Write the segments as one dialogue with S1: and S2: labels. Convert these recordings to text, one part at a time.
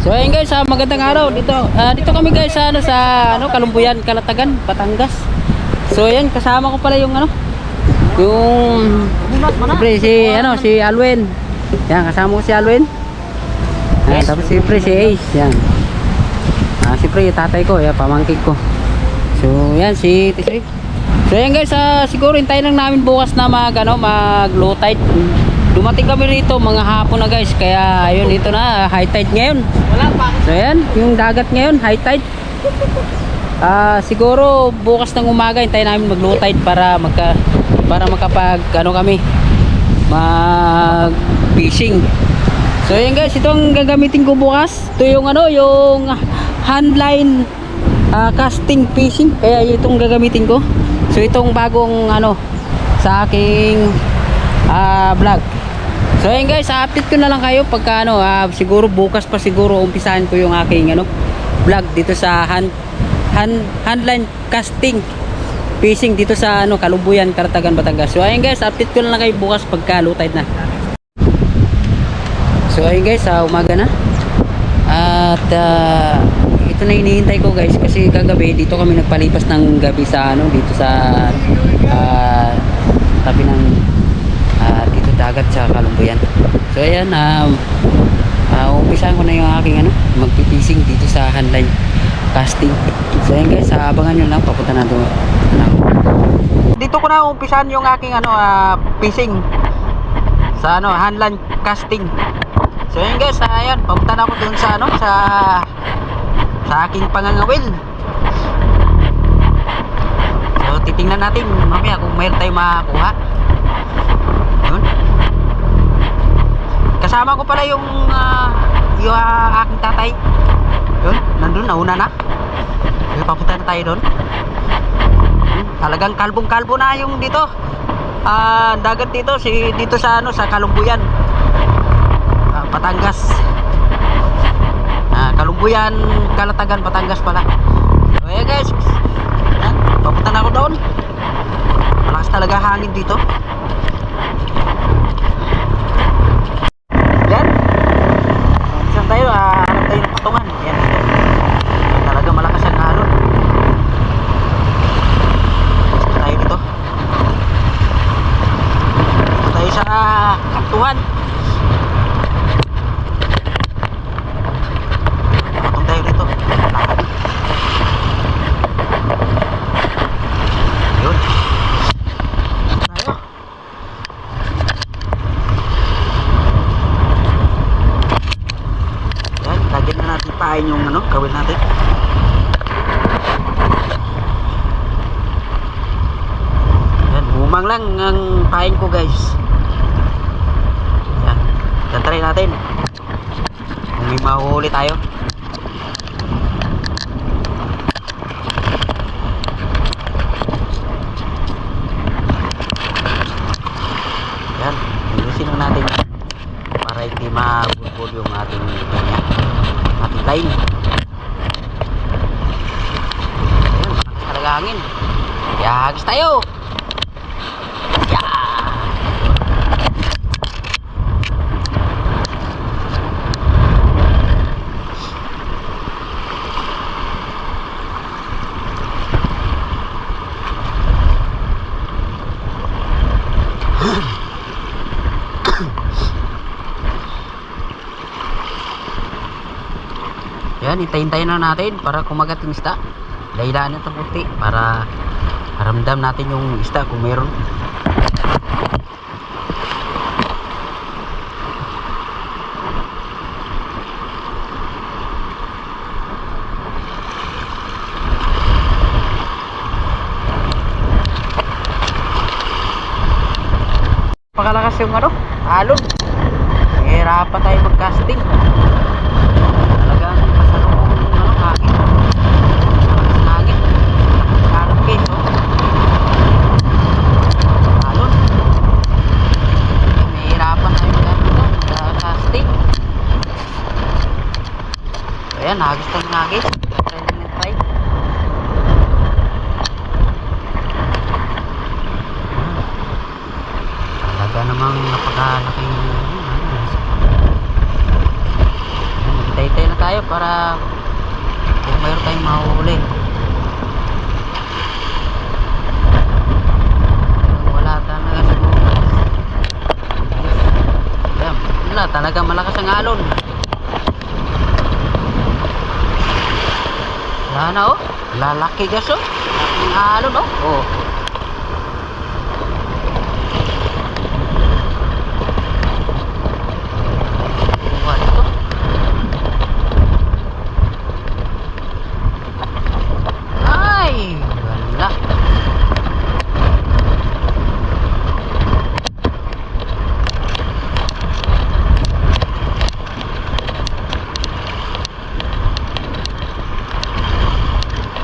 S1: So ayun guys, ah, magandang araw dito. ah, dito kami guys sa ano sa ano Kalumbuyan, Kalatagan, Batangas. So ayan, kasama ko pala yung ano yung Siyempre si ano si Alwin. Yan kasama ko si Alwin. Yan, tapos siyempre si Ace, yan. Ah, siyempre yung tatay ko, yan pamangkin ko. So yan si Tisri. So yan guys, ah, siguro hintayin lang namin bukas na mag ano, mag low tide. Dumating kami rito mga hapon na guys, kaya ayun dito na high tide ngayon.
S2: Wala pa.
S1: So yan, yung dagat ngayon, high tide. Ah, siguro bukas ng umaga hintayin namin mag low tide para magka para makapag ano kami mag fishing. So yan guys, ito ang gagamitin ko bukas. Ito yung ano, yung handline ah, casting fishing. Kaya itong gagamitin ko. So itong bagong ano sa aking ah, vlog. So ayun guys, update ko na lang kayo pagka ano, ah, siguro bukas pa siguro umpisahan ko yung aking ano vlog dito sa hand, hand handline casting fishing dito sa ano Kalumbuyan, Karatagan, Batangas. So ayun guys, update ko na lang kayo bukas pagka low tide na. So ayun guys, sa umaga na. At ah, ito na hinihintay ko guys kasi kagabi dito kami nagpalipas ng gabi sa ano dito sa ah, tabi ng ah, dito dagat sa Kalumbuyan. So ayan, um, uh, umpisahan ko na yung aking ano, magpipising dito sa handline casting. So ayan guys, abangan nyo lang, papunta na doon. Dito ko na umpisahan yung aking ano, ah, fishing sa ano, handline casting. So ayan guys, ah, ayan, papunta na ako doon sa ano, sa sa aking pangangawil. So titingnan natin mamaya kung mayroon tayong makakuha. Yun. Kasama ko pala yung ah, yung ah, aking tatay. Yun, nandun, nauna na. Yung papunta na tayo doon. Yun, Talagang kalbong-kalbo na yung dito. Ah, dagat dito si dito sa ano sa Kalumbuyan. Ah, Batangas. Ah, Kalumbuyan, Kalatagan, Batangas pala. So, yeah guys. Yan, papunta na ako doon. Malakas talaga hangin dito. Yan. Saan tayo? Ah, hanap tayo ng patungan. Yan dito. Talaga malakas ang alon. Gusto tayo dito. Dito tayo sa kantuhan. Patong tayo dito. Yun. Tayo. Yan, lagyan na natin pain yung ano, gawin natin. Yan, humang lang ang pain ko guys. Yan, yan try natin. Kung may mahuhuli tayo. Yan, ayusin lang natin para hindi mabulbul yung ating kanya, ating line. Malakas talaga hangin. Kaya hagis tayo. Yeah! Yan, hintayin-tayin na natin para kumagat yung isda. Lailaan natin puti para ramdam natin yung isda kung meron. Pakalakas yung ano, alon. Hirapan tayo mag-casting. Talagang pasalubong ng ano, hangin. Malakas na hangin. Harap guys, oh. Alon. May hirapan tayo mag ano, mag-casting. So, ayan, nagis tayo nagis. Try lang yung try. Talaga namang napakalaking ano, ano, Hintay-hintay na tayo para kung mayroon tayong mahuli. Wala talaga siguro. Wala talagang malakas ang alon. Wala na oh. Lalaki gas oh. Ang alon oh. Oh. Buwan ito. Ay, wala.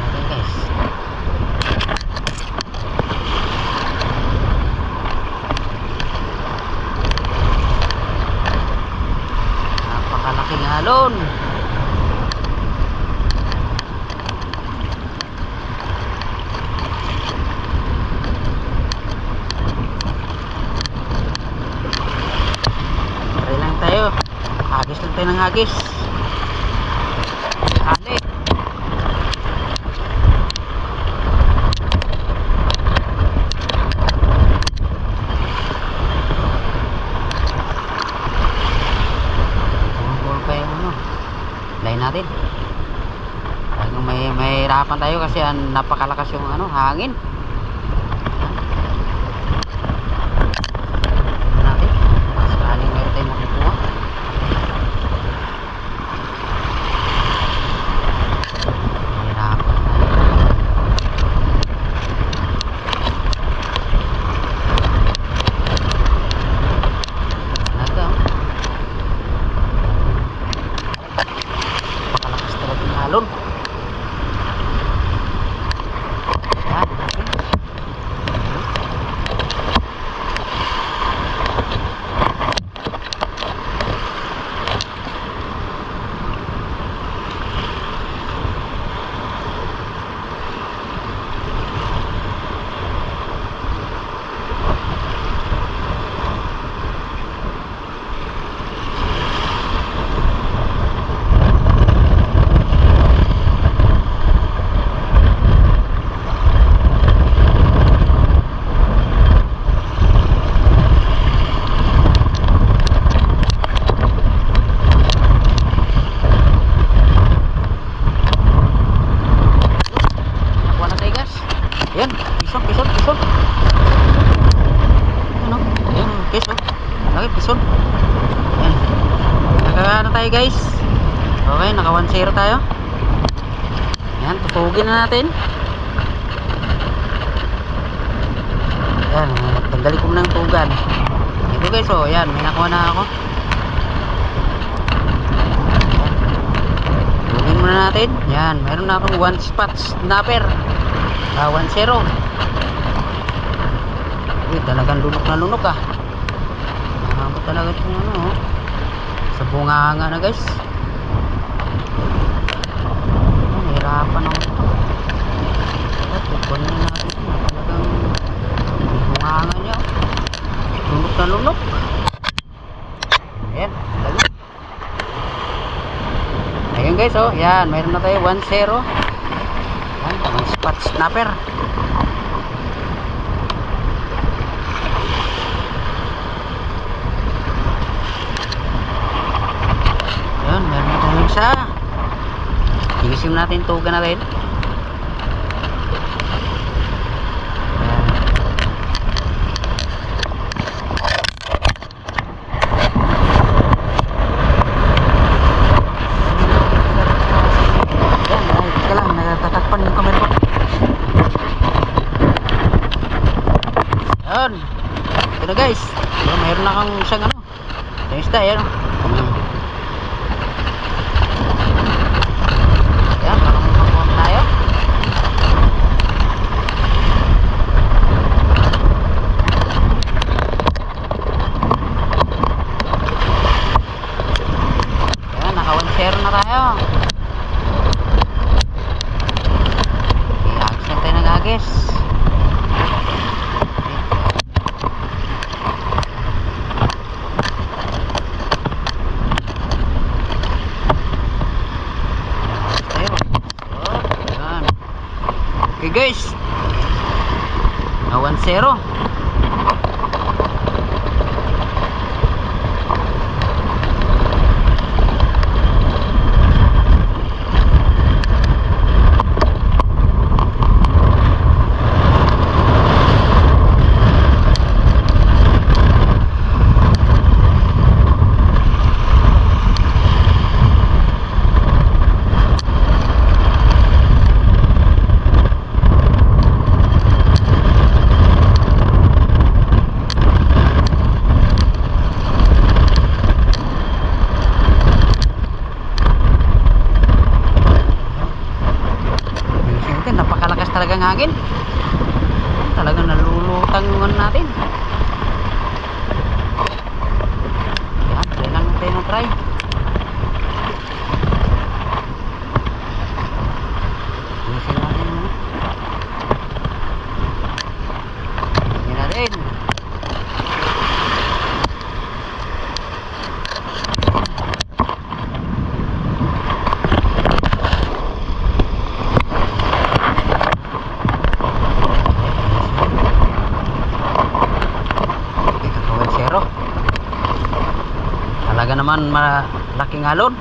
S1: Okay guys. Napakalaking alon. Try lang tayo. Hagis lang tayo ng hagis. Hali. Ano. Line natin. Talagang may mahirapan tayo kasi napakalakas yung ano, hangin. Tingnan natin. Baka sakaling meron tayong makukuha. Mahirapan tayo. Talaga, oh. Napakalakas talaga ng alon. Yan. Nakuha na tayo guys. Ayan, pison, pison, pison. Ano? Ayan, pison. Lagi, pison. Ayan. Nagkakano tayo guys. 1-0 tayo. Ayan, tutugin na natin. Ayan, tanggalin ko muna ng tugan. Ito guys, oh, ayan, may nakuha na ako. Tugin muna natin. Yan, meron na akong one spot snapper. Ah, 1-0. Uy, talagang lunok na lunok ah. Mahaba talaga itong ano, oh. Sa bunganga na guys. Nahirapan ako ito. At ipon na natin. ito. Talagang bunganga niya. oh. Lunok na lunok. Ayan, talaga. Ayun guys, oh. Yan, mayroon na tayo 1-0. Yan, one spot snapper. Yan, meron na tayo isa. Igisim natin tuga na rin. Yan, ay, teka lang, nagtatakpan yung camera ko. Yan. Ito na guys. Mayroon na kang isang ano. Yung isda, yan. Hmm. guys Okay guys. Na 1-0. Ng hangin. Talagang nalulutang yung ano natin. Yan, try lang tayo ng try. Ayusin natin yung ano. Yan na rin. Kawal zero. Talaga naman malaking alon.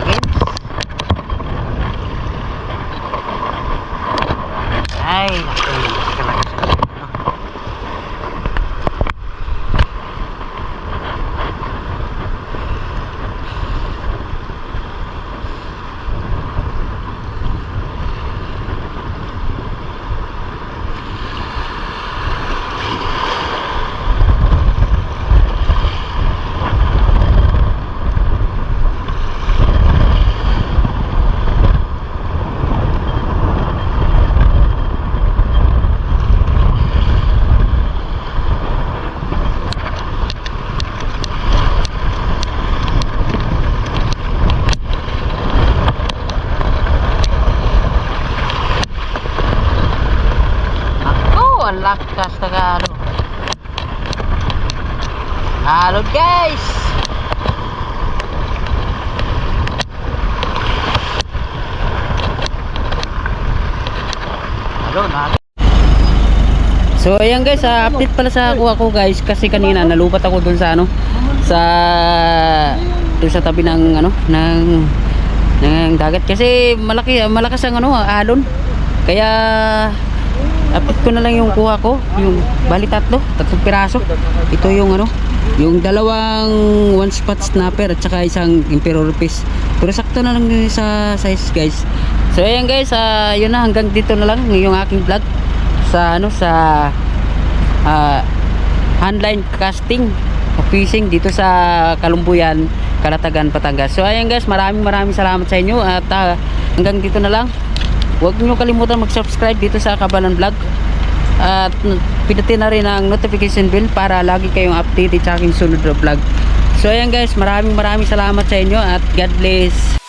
S1: Again. Ay, naku, talaga sa ano. Ako, ang na ano. Halo guys! Halo na. So ayan guys, ah, update pala sa kuha ko guys kasi kanina nalupat ako dun sa ano sa dun sa tabi ng ano ng ng dagat kasi malaki malakas ang ano alon. Kaya update ko na lang yung kuha ko, yung bali tatlo, tatlong piraso. Ito yung ano, yung dalawang one spot snapper at saka isang emperor fish. Pero sakto na lang sa size guys. So ayan guys, ah, yun na hanggang dito na lang yung aking vlog sa ano sa ah, handline casting fishing dito sa Kalumbuyan, Kalatagan, Batangas. So ayan guys, maraming maraming salamat sa inyo at ah, hanggang dito na lang. Huwag niyo kalimutan mag-subscribe dito sa Kabalan Vlog. At pinutin na rin ang notification bell para lagi kayong updated sa aking sunod na vlog. So ayan guys, maraming maraming salamat sa inyo at God bless.